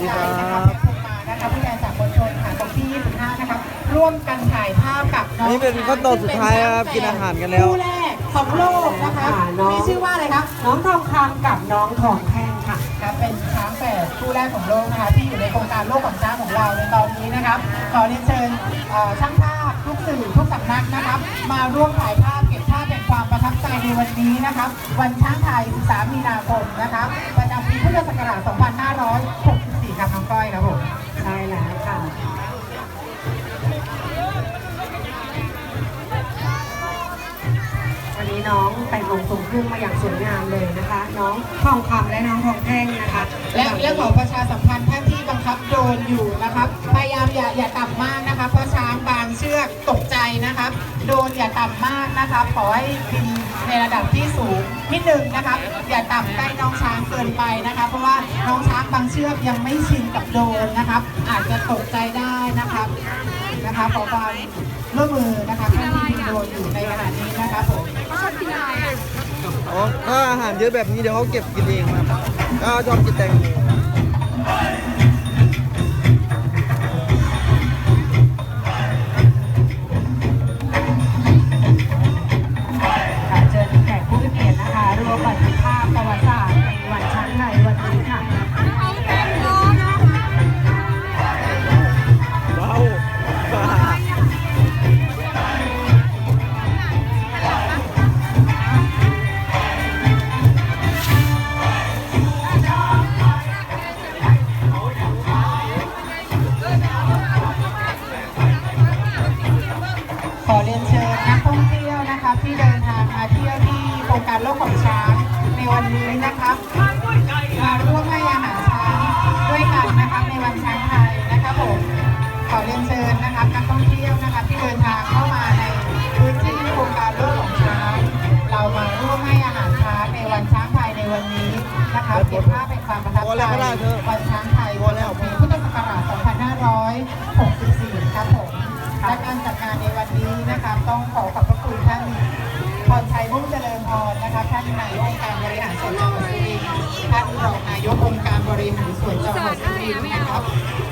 ดีครับนะครับมานะคะผู้แทนจากมวลชนค่ะตรงที่ 25 นะครับ ร่วมกันถ่ายภาพกับน้องนี่เป็นขั้นตอนสุดท้ายครับกินอาหารกันแล้ว คู่แรกของโลกนะคะค่ะน้อง มีชื่อว่าอะไรครับ น้องทองคำกับน้องทองแท่งค่ะ ครับเป็นช้างแฝดคู่แรกของโลกนะคะที่อยู่ในโครงการโลกของช้างของเราในตอนนี้นะครับ ขอเรียนเชิญเอ่อช่างภาพทุกสื่อทุกสำนักนะครับ มาร่วมถ่ายภาพเก็บภาพแห่งความประทับใจในวันนี้นะครับ วันช้างไทย 13 มีนาคมนะครับประจำปีพุทธศักราช2564 ครับน้องก้อยครับผมใช่แล้วค่ะวันนี้น้องแต่งลงทรงเครื่องมาอย่างสวยงามเลยนะคะ น้องทองคำและน้องทองแท่งนะคะ และและขอประชาสัมพันธ์ท่านที่บังคับโดรนอยู่นะครับ นะครับขอให้บินในระดับที่สูงนิดนึงนะครับอย่าต่ำใกล้น้องช้างเกินไปนะคะเพราะว่าน้องช้างบางเชือกยังไม่ชินกับโดรนนะครับ อาจจะตกใจได้นะครับนะคะขอความร่วมมือนะคะท่านที่บินโดรนอยู่ในขณะนี้นะครับผมอ๋อถ้าอาหารเยอะแบบนี้เดี๋ยวเขาเก็บกินเองครับก็ชอบกินแตงโม ที่เดินทางมาเที่ยวที่โครงการโลกของช้างในวันนี้นะครับมาร่วมให้อาหารช้างด้วยกันนะครับในวันช้างไทยนะครับผมขอเรียนเชิญนะครับนักท่องเที่ยวนะครับที่เดินทางเข้ามาในพื้นที่โครงการโลกของช้างเรามาร่วมให้อาหารช้างในวันช้างไทยในวันนี้นะครับเก็บภาพเป็นความประทับใจวันช้าง และการจัดงานในวันนี้นะครับต้องขอขอบพระคุณท่านพรชัยมุ่งเจริญพรนะครับท่านนายกองค์การบริหารส่วนจังหวัดสุรินทร์ท่านรองนายกองค์การบริหารส่วนจังหวัดสุรินทร์นะครับ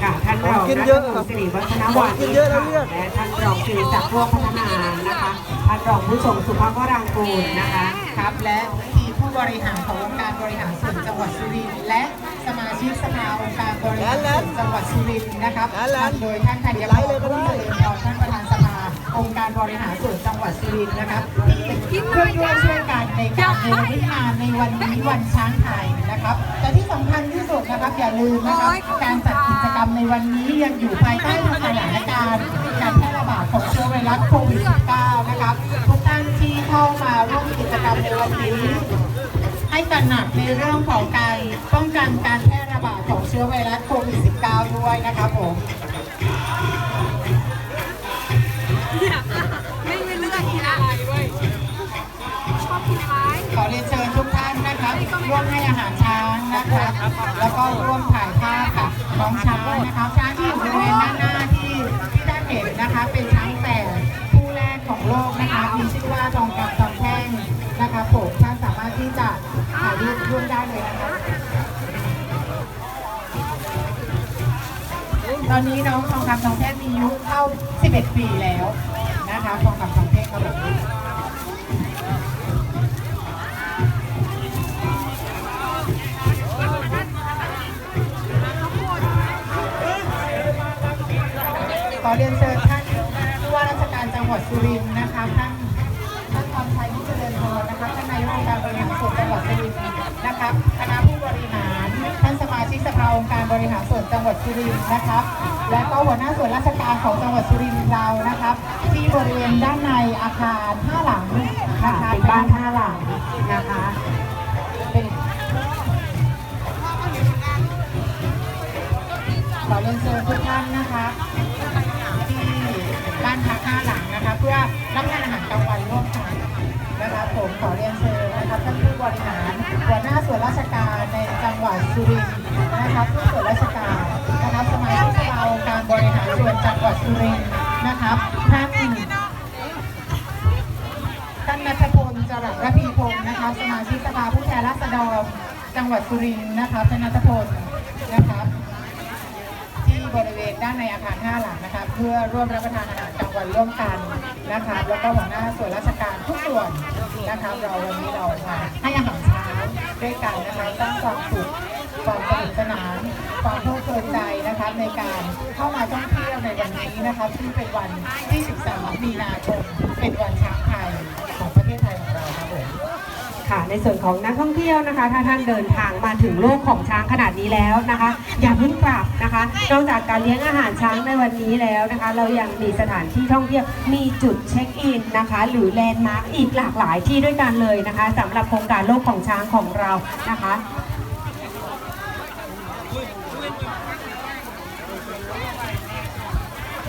ค่ะท่านรองกินรัเยฐอะมนครับตรีสิริวัฒนวากินินชเยอะแล้วค่ะเลือดและท่านรองสิริศักดิ์ร่วมพัฒนานะคะท่านรองผู้ทรงสุภาพวรางกูลนะคะครับและทีม ผู้บริหารขององค์การบริหารส่วนจังหวัดสุรินทร์และสมาชิกสภาองค์การบริหารส่วนจังหวัดสุรินทร์นะครับนำโดยท่านธัญพรพุ่มเจริญพรท่านประธานสภาองค์การบริหารส่วนจังหวัดสุรินทร์นะครับที่ช่วยด้วยช่วยกันในการเนรมิตงานในวันนี้วันช้างไทยนะครับ แต่ที่สำคัญที่สุดนะครับอย่าลืมนะครับการจัดกิจกรรมในวันนี้ยังอยู่ภายใต้สถานการณ์การแพร่ระบาดของเชื้อไวรัสโควิด -19 นะครับ ตระหนักในเรื่องของการป้องกันการแพร่ระบาดของเชื้อไวรัสโควิด -19 ด้วยนะครับผมไม่ไม่เลือกกินอะไรเว้ยชอบกินอะไรขอเรียนเชิญทุกท่านนะครับร่วมให้อาหารช้างนะครับแล้วก็ร่วมถ่ายภาพกับน้องช้างนะครับช้างที่อยู่บริเวณด้านหน้าที่ที่ได้เห็นนะคะเป็น ร่วมได้เลยนะคะตอนนี้น้องทองคำทองแท่มีอายุเข้า 11 ปีแล้วนะคะทองคำทองแท่ครับผมขอเรียนเชิญท่านผู้ว่าราชการจังหวัดสุรินทร์นะคะท่าน รบริหารส่วนจังหวัดสุรินทร์นะครับ และก็หัวหน้าส่วนราชการของจังหวัดสุรินทร์เรานะครับ ที่บริเวณด้านในอาคารห้าหลังนะคะเป็นบ้านห้าหลังนะคะเป็นขอเรียนเชิญทุกท่านนะคะที่บ้านพักห้าหลังนะคะ เพื่อรับประทานอาหารกลางวันร่วมกันนะคะผมขอเรียนเชิญนะคะท่านผู้บริหารหัวหน้าส่วนราชการในจังหวัดสุรินทร์ นะคะผู้ส่วนราชการนะครับสมาชิกสภาการบริหารส่วนจังหวัดสุรินทร์นะครับท่านท่านนัทพลจรัสระพีพงศ์นะคะสมาชิกสภาผู้แทนราษฎรจังหวัดสุรินทร์นะคะท่านนัทพลนะครับด้านในอาคาร5หลังนะคะเพื่อร่วมรับประทานอาหารกลางวันร่วมกันนะคะแล้วก็หัวหน้าส่วนราชการทุกส่วนนะคะเราวันนี้เรามาให้อาหารเช้าด้วยกันนะคะสร้างความสุข ความสนุกสนาน ความเพลิดเพลินใจนะคะในการเข้ามาท่องเที่ยวในวันนี้นะคะซึ่งเป็นวันที่ 13 มีนาคมเป็นวันช้างไทยของประเทศไทยของเราครับผมค่ะในส่วนของนักท่องเที่ยวนะคะ ถ้าท่านเดินทางมาถึงโลกของช้างขนาดนี้แล้วนะคะ อย่าเพิ่งกลับนะคะนอกจากการเลี้ยงอาหารช้างในวันนี้แล้วนะคะ เรายังมีสถานที่ท่องเที่ยวมีจุดเช็คอินนะคะ หรือแลนด์มาร์คอีกหลากหลายที่ด้วยกันเลยนะคะสำหรับโครงการโลกของช้างของเรานะคะ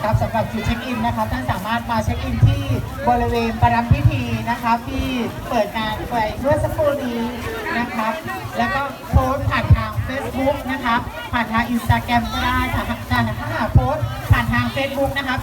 ครับสำหรับจุดเช็คอินนะครับท่านสามารถมาเช็คอินที่บริเวณประรำพิธีนะครับที่เปิดงานไปเมื่อสักครู่นี้นะครับ แล้วก็โพสผ่านทาง Facebook นะครับผ่านทางอินสตาแกรมก็ได้ค่ะถ้าถ้าหากโพสผ่านทาง Facebook นะครับ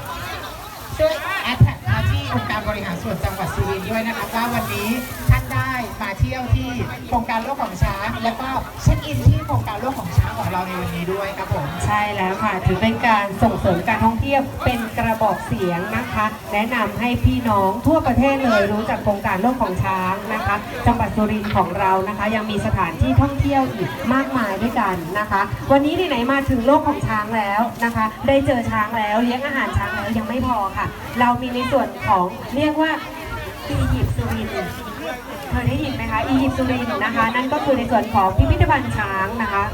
ช่วยแอดแท็กมาที่องค์การบริหารส่วนจังหวัดสุรินทร์ด้วยนะครับว่าวันนี้ท่านได้มาเที่ยวที่โครงการโลกของช้างแล้วก็เช็คอินที่โครงการโลกของช้าง เราในวันนี้ด้วยครับผม ใช่แล้วค่ะ ถือเป็นการส่งเสริมการท่องเที่ยวเป็นกระบอกเสียงนะคะ แนะนำให้พี่น้องทั่วประเทศเลยรู้จักโครงการโลกของช้างนะคะ จังหวัดสุรินทร์ของเรานะคะ ยังมีสถานที่ท่องเที่ยวอีกมากมายด้วยกันนะคะ วันนี้ไหนๆมาถึงโลกของช้างแล้วนะคะ ได้เจอช้างแล้วเลี้ยงอาหารช้างแล้วยังไม่พอค่ะ เรามีในส่วนของเรียกว่าอียิปต์สุรินทร์เคยได้ยินไหมคะอียิปต์สุรินทร์นะคะ นั่นก็คือในส่วนของพิพิธภัณฑ์ช้างนะคะ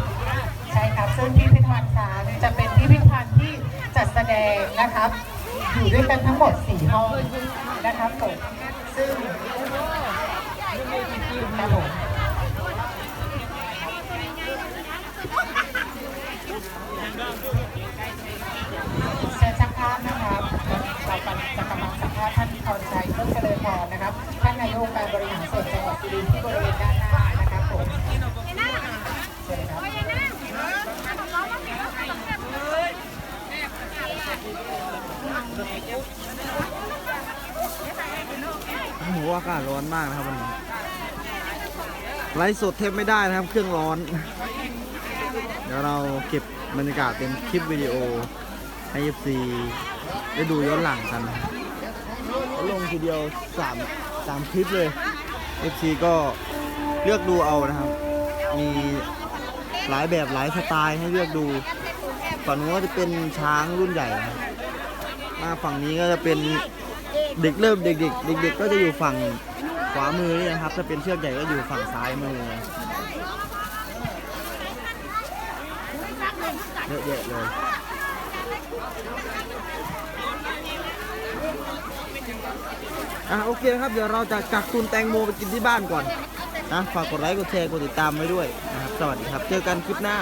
ใช่ครับซึ่งพิพิธภัณฑ์ช้างจะเป็นพิพิธภัณฑ์ที่จัดแสดงนะครับ อยู่ด้วยกันทั้งหมด 4 ห้องนะครับผมซึ่งครับผมเชิญช่างภาพนะครับเรากำลังจะกำลังสัมภาษณ์ท่านพรชัยเพิ่มเจริญพรนะครับ ท่านนายกองค์การบริหารส่วนจังหวัดสุรินทร์ที่บริเวณด้านหน้านะครับผมเชิญครับ โอ้โหอากาศร้อนมากนะครับวันนี้ไลฟ์สดเทปไม่ได้นะครับ เครื่องร้อน เดี๋ยวเราเก็บบรรยากาศเป็นคลิปวิดีโอให้ FC ได้ดูย้อนหลังกัน ลงทีเดียว3 3คลิปเลย FC ก็เลือกดูเอานะครับ มีหลายแบบหลายสไตล์ให้เลือกดูฝั่งนู้นก็จะเป็นช้างรุ่นใหญ่นะมาฝั่งนี้ก็จะเป็น เด็กเริ่มเด็กๆเด็กๆก็จะอยู่ฝั่งขวามือนี่นะครับ ถ้าเป็นเชือกใหญ่ก็อยู่ฝั่งซ้ายมือเยอะแยะเลยอะโอเคครับ เดี๋ยวเราจะกักตุนแตงโมไปกินที่บ้านก่อนนะฝากกดไลค์กดแชร์กดติดตามไว้ด้วยนะครับ สวัสดีครับ เจอกันคลิปหน้า